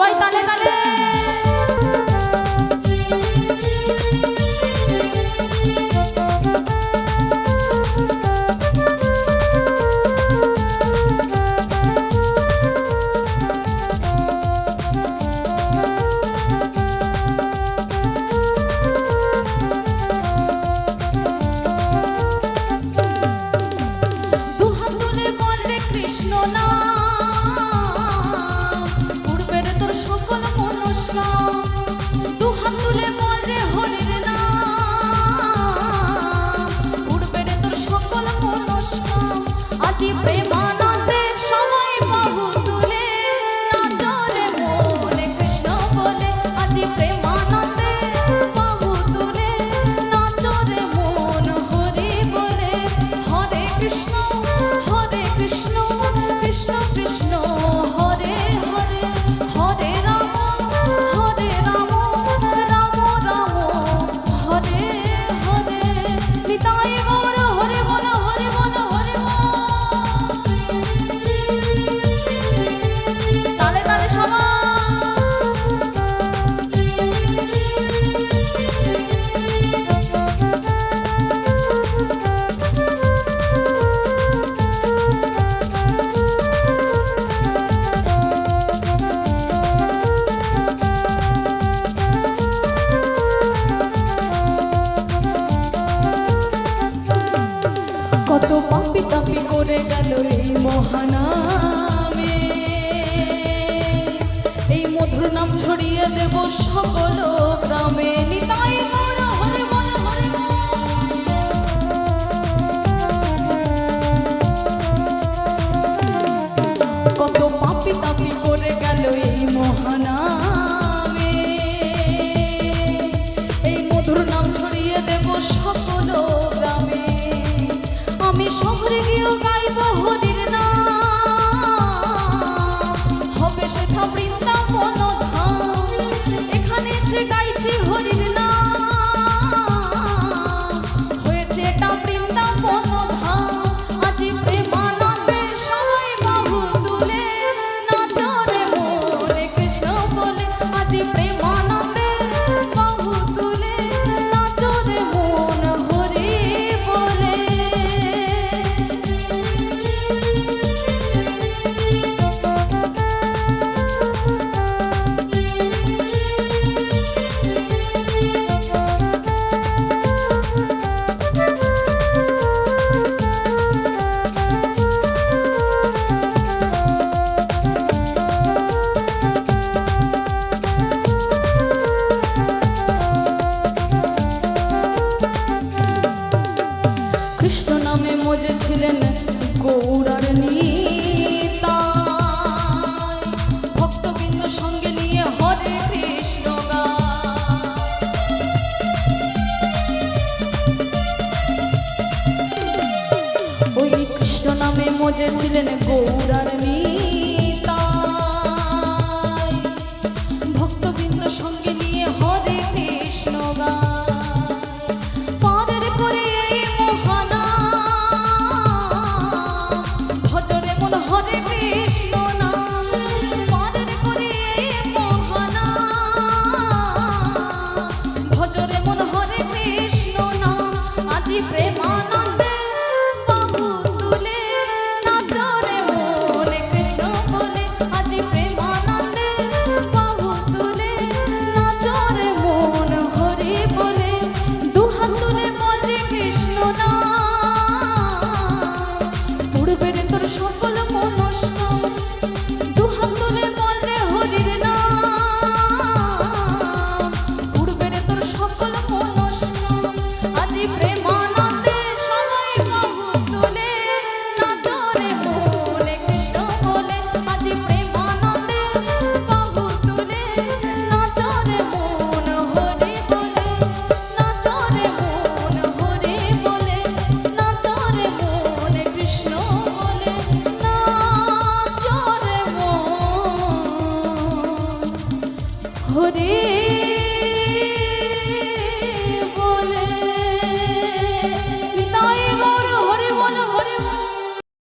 সবাই তালে তালে কত পাপি তাপি করে গেল এই মহানামে। এই মধুর নাম ছড়িয়ে দেব গিয়েও গাইব মজেছিলেন গৌরানী ভরে